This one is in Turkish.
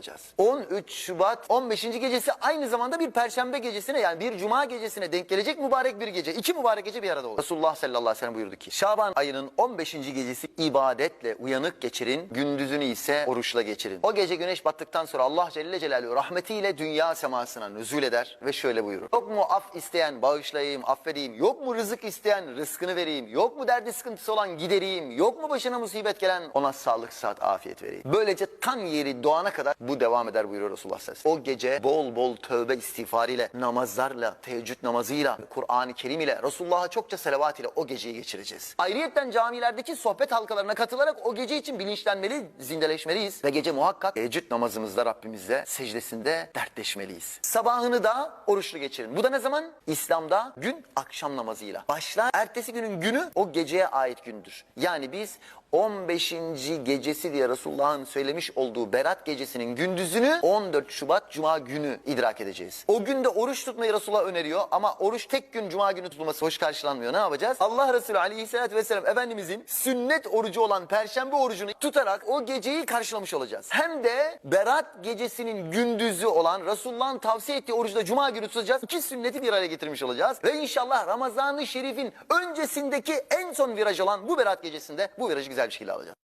olacağız. 13 Şubat 15. gecesi aynı zamanda bir perşembe gecesine yani bir cuma gecesine denk gelecek mübarek bir gece. İki mübarek gece bir arada olur. Resulullah sallallahu aleyhi ve sellem buyurdu ki Şaban ayının 15. gecesi ibadetle uyanık geçirin, gündüzünü ise oruçla geçirin. O gece güneş battıktan sonra Allah Celle Celaluhu rahmetiyle dünya semasına nüzul eder ve şöyle buyurur. Yok mu af isteyen bağışlayayım, affedeyim. Yok mu rızık isteyen rızkını vereyim. Yok mu derdi sıkıntısı olan gidereyim. Yok mu başına musibet gelen ona sağlık, saat, afiyet vereyim. Böylece tam yeri doğana kadar bu devam eder buyuruyor Resulullah sallallahu aleyhi ve sellem. O gece bol bol tövbe istiğfariyle, namazlarla, teheccüd namazıyla, Kur'an-ı Kerim ile, Resulullah'a çokça selavat ile o geceyi geçireceğiz. Ayrıyetten camilerdeki sohbet halkalarına katılarak o gece için bilinçlenmeli, zindeleşmeliyiz. Ve gece muhakkak teheccüd namazımızda Rabbimizle secdesinde dertleşmeliyiz. Sabahını da oruçlu geçirin. Bu da ne zaman? İslam'da gün akşam namazıyla. Başlar ertesi günün günü o geceye ait gündür. Yani biz 15. gecesi diye Resulullah'ın söylemiş olduğu Berat gecesinin gündüzünü 14 Şubat Cuma günü idrak edeceğiz. O günde oruç tutmayı Resulullah öneriyor ama oruç tek gün Cuma günü tutulması hoş karşılanmıyor. Ne yapacağız? Allah Resulü Aleyhisselatü Vesselam Efendimizin sünnet orucu olan Perşembe orucunu tutarak o geceyi karşılamış olacağız. Hem de Berat gecesinin gündüzü olan Resulullah'ın tavsiye ettiği orucu da Cuma günü tutacağız. İki sünneti bir araya getirmiş olacağız. Ve inşallah Ramazan-ı Şerif'in öncesindeki en son viraj olan bu Berat gecesinde bu virajı güzel जाए शीला